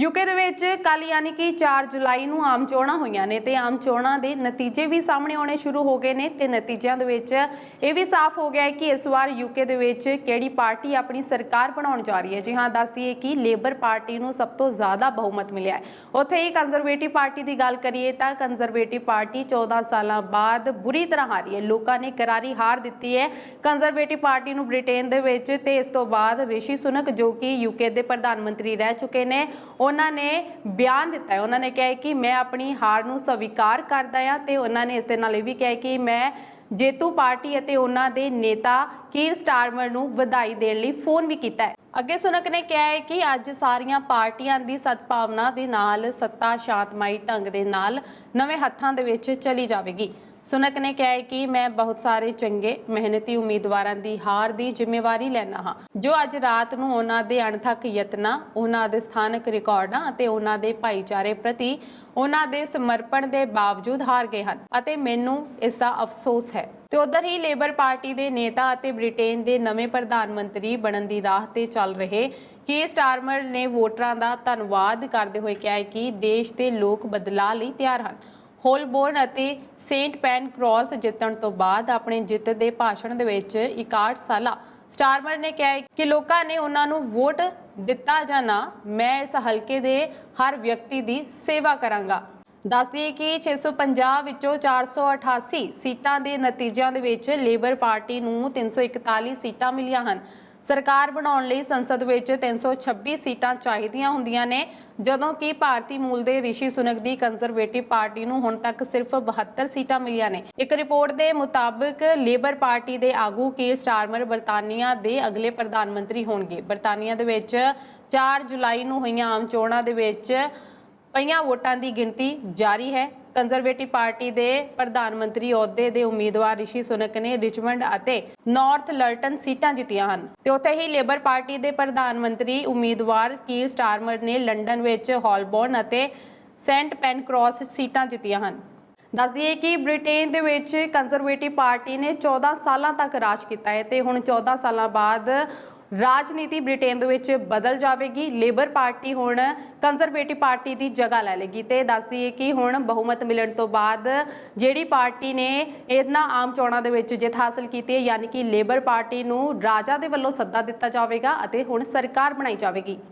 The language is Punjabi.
ਯੂਕੇ ਦੇ ਵਿੱਚ ਕੱਲ ਯਾਨੀ ਕਿ 4 ਜੁਲਾਈ ਨੂੰ ਆਮ ਚੋਣਾਂ ਹੋਈਆਂ ਨੇ ਤੇ ਆਮ ਚੋਣਾਂ ਦੇ ਨਤੀਜੇ ਵੀ ਸਾਹਮਣੇ ਆਉਣੇ ਸ਼ੁਰੂ ਹੋ ਗਏ ਨੇ ਤੇ ਨਤੀਜਿਆਂ ਦੇ ਵਿੱਚ ਇਹ ਵੀ ਸਾਫ਼ ਹੋ ਗਿਆ ਹੈ ਕਿ ਇਸ ਵਾਰ ਯੂਕੇ ਦੇ ਵਿੱਚ ਕਿਹੜੀ ਪਾਰਟੀ ਆਪਣੀ ਸਰਕਾਰ ਬਣਾਉਣ ਜਾ ਰਹੀ ਹੈ। ਜੀ ਹਾਂ ਦੱਸਦੀ ਹੈ ਕਿ ਲੇਬਰ ਪਾਰਟੀ ਨੂੰ ਸਭ ਤੋਂ ਜ਼ਿਆਦਾ ਬਹੁਮਤ ਮਿਲਿਆ ਹੈ। ਉੱਥੇ ਹੀ ਕੰਜ਼ਰਵੇਟਿਵ ਪਾਰਟੀ ਦੀ ਗੱਲ ਕਰੀਏ ਤਾਂ ਕੰਜ਼ਰਵੇਟਿਵ ਪਾਰਟੀ 14 ਸਾਲਾਂ ਬਾਅਦ ਬੁਰੀ ਤਰ੍ਹਾਂ ਹਾਰੀ ਹੈ। ਲੋਕਾਂ ਨੇ ਕਰਾਰੀ ਹਾਰ ਦਿੱਤੀ ਹੈ ਕੰਜ਼ਰਵੇਟਿਵ ਪਾਰਟੀ ਨੂੰ ਬ੍ਰਿਟੇਨ ਦੇ ਵਿੱਚ ਤੇ ਇਸ ਤੋਂ ਬਾਅਦ ਰਿਸ਼ੀ ਸੁਨਕ ਜੋ ਕਿ ਯੂਕੇ ਦੇ ਪ੍ਰਧਾਨ ਮੰਤਰੀ ਰਹਿ ਚੁੱਕੇ ਨੇ, ਉਹ ਉਹਨਾਂ ਨੇ ਬਿਆਨ ਦਿੱਤਾ ਹੈ। ਉਹਨਾਂ ਨੇ ਕਿਹਾ ਕਿ ਮੈਂ ਆਪਣੀ ਹਾਰ ਨੂੰ ਸਵੀਕਾਰ ਕਰਦਾ ਹਾਂ ਤੇ ਉਹਨਾਂ ਨੇ ਇਸ ਦੇ ਨਾਲ ਇਹ ਵੀ ਕਿਹਾ ਕਿ ਮੈਂ ਜੇਤੂ ਪਾਰਟੀ ਅਤੇ ਉਹਨਾਂ ਦੇ ਨੇਤਾ ਕੀਰ ਸਟਾਰਮਰ ਨੂੰ ਵਧਾਈ ਦੇਣ ਲਈ ਫੋਨ ਵੀ ਕੀਤਾ ਹੈ। ਅੱਗੇ ਸੁਨਕ ਨੇ ਕਿਹਾ ਹੈ ਕਿ ਅੱਜ ਸਾਰੀਆਂ ਪਾਰਟੀਆਂ ਦੀ ਸਦਭਾਵਨਾ ਦੇ ਨਾਲ ਸੱਤਾ ਸ਼ਾਂਤਮਈ ਢੰਗ ਦੇ ਨਾਲ ਨਵੇਂ ਹੱਥਾਂ ਦੇ ਵਿੱਚ ਚਲੀ ਜਾਵੇਗੀ। ਸੁਨਕ ਨੇ ਕਿਹਾ ਹੈ ਕਿ ਮੈਂ ਬਹੁਤ ਸਾਰੇ ਚੰਗੇ, ਮਿਹਨਤੀ ਉਮੀਦਵਾਰਾਂ ਦੀ ਹਾਰ ਦੀ ਜ਼ਿੰਮੇਵਾਰੀ ਲੈਣਾ ਹਾਂ। ਜੋ ਅੱਜ ਰਾਤ ਨੂੰ ਉਹਨਾਂ ਦੇ ਅਣਥੱਕ ਯਤਨਾਂ, ਉਹਨਾਂ ਦੇ ਸਥਾਨਕ ਰਿਕਾਰਡਾਂ ਅਤੇ ਉਹਨਾਂ ਦੇ ਭਾਈਚਾਰੇ ਪ੍ਰਤੀ ਉਹਨਾਂ ਦੇ ਸਮਰਪਣ ਦੇ ਬਾਵਜੂਦ ਹਾਰ ਗਏ ਹਨ ਅਤੇ ਮੈਨੂੰ ਇਸ ਦਾ ਅਫਸੋਸ ਹੈ। ਤੇ ਉਧਰ ਹੀ ਲੇਬਰ ਪਾਰਟੀ ਦੇ ਨੇਤਾ ਅਤੇ ਬ੍ਰਿਟੇਨ ਦੇ ਨਵੇਂ ਪ੍ਰਧਾਨ ਮੰਤਰੀ ਬਣਨ ਦੀ ਰਾਹ ਤੇ ਚੱਲ ਰਹੇ ਕੀ ਸਟਾਰਮਰ ਨੇ ਵੋਟਰਾਂ ਦਾ ਧੰਨਵਾਦ ਕਰਦੇ ਹੋਏ ਕਿਹਾ ਹੈ ਕਿ ਦੇਸ਼ ਦੇ ਲੋਕ ਬਦਲਾਅ ਲਈ ਤਿਆਰ ਹਨ। ਹੋਲਬੋਰਨ ਅਤੇ ਸੇਂਟ ਪੈਨ ਕ੍ਰਾਸ ਜਿੱਤਣ ਤੋਂ ਬਾਅਦ ਆਪਣੇ ਜਿੱਤ ਦੇ ਭਾਸ਼ਣ ਦੇ ਵਿੱਚ 61 ਸਾਲਾ ਸਟਾਰਮਰ ਨੇ ਕਿਹਾ ਕਿ ਲੋਕਾਂ ਨੇ ਉਹਨਾਂ ਨੂੰ ਵੋਟ ਦਿੱਤਾ ਜਾਂ ਨਾ, ਮੈਂ ਇਸ ਹਲਕੇ ਦੇ ਹਰ ਵਿਅਕਤੀ ਦੀ ਸੇਵਾ ਕਰਾਂਗਾ। ਦੱਸ ਦਈਏ ਕਿ 650 ਵਿੱਚੋਂ 488 ਸੀਟਾਂ ਦੇ ਨਤੀਜਿਆਂ ਦੇ ਵਿੱਚ ਲੇਬਰ ਪਾਰਟੀ ਨੂੰ 341 ਸੀਟਾਂ ਮਿਲੀਆਂ ਹਨ। ਸਰਕਾਰ ਬਣਾਉਣ ਲਈ ਸੰਸਦ ਵਿੱਚ 326 ਸੀਟਾਂ ਚਾਹੀਦੀਆਂ ਹੁੰਦੀਆਂ ਨੇ, ਜਦੋਂ ਕਿ ਭਾਰਤੀ ਮੂਲ ਦੇ ਰਿਸ਼ੀ ਸੁਨਕ ਦੀ ਕੰਜ਼ਰਵੇਟਿਵ ਪਾਰਟੀ ਨੂੰ ਹੁਣ ਤੱਕ ਸਿਰਫ 72 ਸੀਟਾਂ ਮਿਲੀਆਂ ਨੇ। ਇੱਕ ਰਿਪੋਰਟ ਦੇ ਮੁਤਾਬਕ ਲੇਬਰ ਪਾਰਟੀ ਦੇ ਆਗੂ ਕੀਰ ਸਟਾਰਮਰ ਬਰਤਾਨੀਆ ਦੇ ਅਗਲੇ ਪ੍ਰਧਾਨ ਮੰਤਰੀ ਹੋਣਗੇ। ਬਰਤਾਨੀਆ ਦੇ ਵਿੱਚ 4 ਜੁਲਾਈ ਨੂੰ ਹੋਈਆਂ ਆਮ ਚੋਣਾਂ ਦੇ ਵਿੱਚ ਪਈਆਂ ਵੋਟਾਂ ਦੀ ਗਿਣਤੀ ਜਾਰੀ ਹੈ। ਕੰਜ਼ਰਵੇਟਿਵ ਪਾਰਟੀ ਦੇ ਪ੍ਰਧਾਨ ਮੰਤਰੀ ਅਹੁਦੇ ਦੇ ਉਮੀਦਵਾਰ ਰਿਸ਼ੀ ਸੁਨਕ ਨੇ ਰਿਚਮੰਡ ਅਤੇ ਨਾਰਥ ਲਰਟਨ ਸੀਟਾਂ ਜਿੱਤੀਆਂ ਹਨ। ਤੇ ਉੱਥੇ ਹੀ ਲੇਬਰ ਪਾਰਟੀ ਦੇ ਪ੍ਰਧਾਨ ਮੰਤਰੀ ਉਮੀਦਵਾਰ ਕੀਰ ਸਟਾਰਮਰ ਨੇ ਲੰਡਨ ਵਿੱਚ ਹਾਲਬੋਰਨ ਅਤੇ ਸੈਂਟ ਪੈਨਕ੍ਰਾਸ ਸੀਟਾਂ ਜਿੱਤੀਆਂ ਹਨ। ਦੱਸ ਦਈਏ ਕਿ ਬ੍ਰਿਟੇਨ ਦੇ ਵਿੱਚ ਕੰਜ਼ਰਵੇਟਿਵ ਪਾਰਟੀ ਨੇ 14 ਸਾਲਾਂ ਤੱਕ ਰਾਜ ਕੀਤਾ ਹੈ ਤੇ ਹੁਣ 14 ਸਾਲਾਂ ਬਾਅਦ ਰਾਜਨੀਤੀ ਬ੍ਰਿਟੇਨ ਦੇ ਵਿੱਚ ਬਦਲ ਜਾਵੇਗੀ। ਲੇਬਰ ਪਾਰਟੀ ਹੁਣ ਕੰਜ਼ਰਵੇਟਿਵ ਪਾਰਟੀ ਦੀ ਜਗ੍ਹਾ ਲੈ ਲੇਗੀ ਤੇ ਦੱਸ ਦਈਏ ਕਿ ਹੁਣ ਬਹੁਮਤ ਮਿਲਣ ਤੋਂ ਬਾਅਦ ਜਿਹੜੀ ਪਾਰਟੀ ਨੇ ਇਹਨਾਂ ਆਮ ਚੋਣਾਂ ਦੇ ਵਿੱਚ ਜਿੱਤ ਹਾਸਲ ਕੀਤੀ ਹੈ, ਯਾਨੀ ਕਿ ਲੇਬਰ ਪਾਰਟੀ ਨੂੰ ਰਾਜਾ ਦੇ ਵੱਲੋਂ ਸੱਦਾ ਦਿੱਤਾ ਜਾਵੇਗਾ ਅਤੇ ਹੁਣ ਸਰਕਾਰ ਬਣਾਈ ਜਾਵੇਗੀ।